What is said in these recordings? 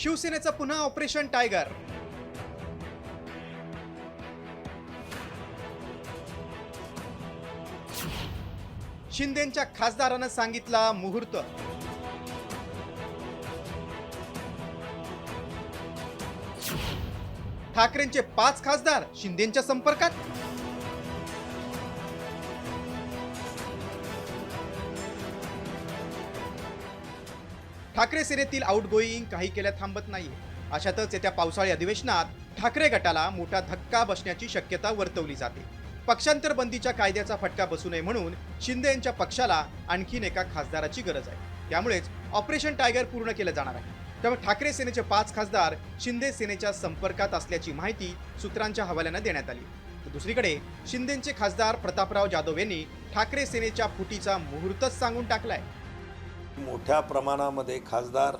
शिवसेनेचं पुन्हा operation tiger. शिंदेच्या खासदारानं सांगितला मुहूर्त. ठाकरेंचे पाच खासदार शिंदेच्या संपर्कात? ठाकरे सेनेतील आउटगोईंग काही केल्या थांबत नाहीये अशातच येत्या पावसाळी अधिवेशनात ठाकरे गटाला मोठा धक्का बसण्याची शक्यता वर्तवली जाते. पक्षांतर बंदीच्या कायद्याचा फटका बसू नये म्हणून शिंदे यांच्या पक्षाला आणखीन एका खासदाराची गरज आहे. त्यामुळेच ऑपरेशन टायगर पूर्ण केलं जाणार आहे. त्यामुळे ठाकरे सेनेचे पाच खासदार शिंदे सेनेच्या संपर्कात असल्याची माहिती सूत्रांच्या हवाल्यानं देण्यात आली. तर दुसरीकडे शिंदेचे खासदार प्रतापराव जाधव यांनी ठाकरे सेनेच्या फुटीचा मुहूर्तच सांगून टाकलाय. मोठ्या प्रमाणामध्ये खासदार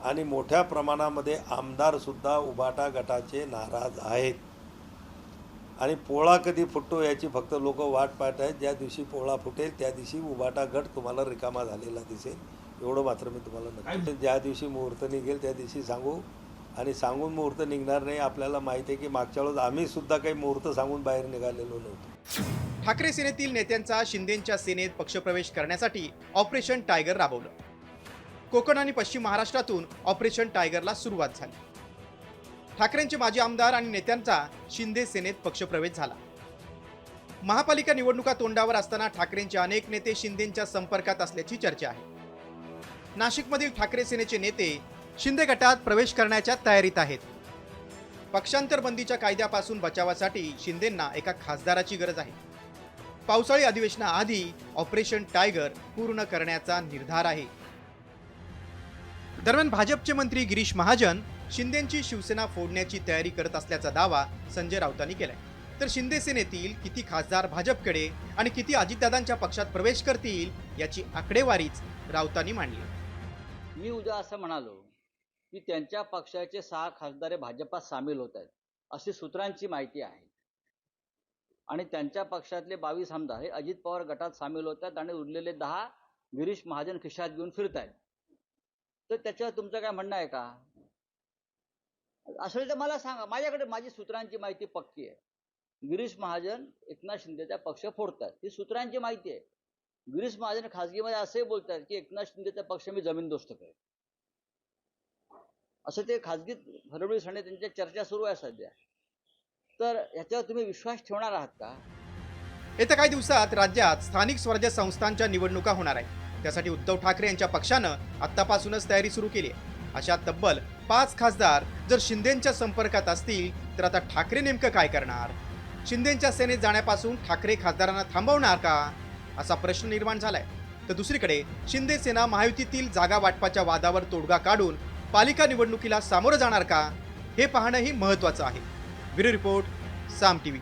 आणि मोठ्या प्रमाणामध्ये आमदारसुद्धा उभाटा गटाचे नाराज आहेत. आणि पोळा कधी फुटतो याची फक्त लोक वाट पाहत आहेत. ज्या दिवशी पोळा फुटेल त्या दिवशी उभाटा गट तुम्हाला रिकामा झालेला दिसेल. एवढं मात्र मी तुम्हाला नक्की ज्या दिवशी मुहूर्त निघेल त्या दिवशी सांगू आणि सांगून मुहूर्त निघणार नाही आपल्याला माहिती आहे की मागच्या वेळेस आम्ही सुद्धा काही मुहूर्त सांगून बाहेर निघालेलो नव्हतो. ठाकरे सेनेतील नेत्यांचा शिंदेच्या सेनेत पक्षप्रवेश करण्यासाठी ऑपरेशन टायगर राबवलं. कोकण आणि पश्चिम महाराष्ट्रातून ऑपरेशन टायगरला सुरुवात झाली. ठाकरेंचे माजी आमदार आणि नेत्यांचा शिंदे सेनेत पक्षप्रवेश झाला. महापालिका निवडणुका तोंडावर असताना ठाकरेंचे अनेक नेते शिंदेच्या संपर्कात असल्याची चर्चा आहे. नाशिकमधील ठाकरे सेनेचे नेते शिंदे गटात प्रवेश करण्याच्या तयारीत आहेत. पक्षांतर बंदीच्या कायद्यापासून बचावासाठी शिंदेंना एका खासदाराची गरज आहे. पावसाळी अधिवेशनाआधी ऑपरेशन टायगर पूर्ण करण्याचा निर्धार आहे. दरम्यान भाजपचे मंत्री गिरीश महाजन शिंदेची शिवसेना फोडण्याची तयारी करत असल्याचा दावा संजय राऊतांनी केलाय. तर शिंदे सेनेतील किती खासदार भाजपकडे आणि किती अजितदादांच्या पक्षात प्रवेश करतील याची आकडेवारीच राऊतांनी मांडली. मी उद्या असं म्हणालो की त्यांच्या पक्षाचे सहा खासदार भाजपात सामील होत आहेत अशी सूत्रांची माहिती आहे. आणि त्यांच्या पक्षातले बावीस आमदार हे अजित पवार गटात सामील होत आहेत आणि उरलेले दहा गिरीश महाजन खिशात घेऊन फिरत आहेत तर त्याच्यावर तुमचं काय म्हणणं आहे का? असेल तर मला सांगा माझ्याकडे माझी सूत्रांची माहिती पक्की आहे. गिरीश महाजन एकनाथ शिंदेचा पक्ष फोडतात ही सूत्रांची माहिती आहे. गिरीश महाजन खासगीमध्ये असे बोलतात की एकनाथ शिंदेचा पक्ष मी जमीनदोस्त करेन. असं ते खाजगी फडणवीस त्यांच्या चर्चा सुरू आहे सध्या. तर याच्यावर तुम्ही विश्वास ठेवणार आहात का? येत्या काही दिवसात राज्यात स्थानिक स्वराज्य संस्थांच्या निवडणुका होणार आहेत. त्यासाठी उद्धव ठाकरे यांच्या पक्षानं आत्तापासूनच तयारी सुरू केली आहे. अशा तब्बल पाच खासदार जर शिंदेच्या संपर्कात असतील तर आता ठाकरे नेमकं काय करणार? शिंदेच्या सेनेत जाण्यापासून ठाकरे खासदारांना थांबवणार का? असा प्रश्न निर्माण झालाय. तर दुसरीकडे शिंदे सेना महायुतीतील जागा वाटपाच्या वादावर तोडगा काढून पालिका निवडणुकीला सामोरं जाणार का हे पाहणंही महत्त्वाचं आहे. Bureau report Saam T V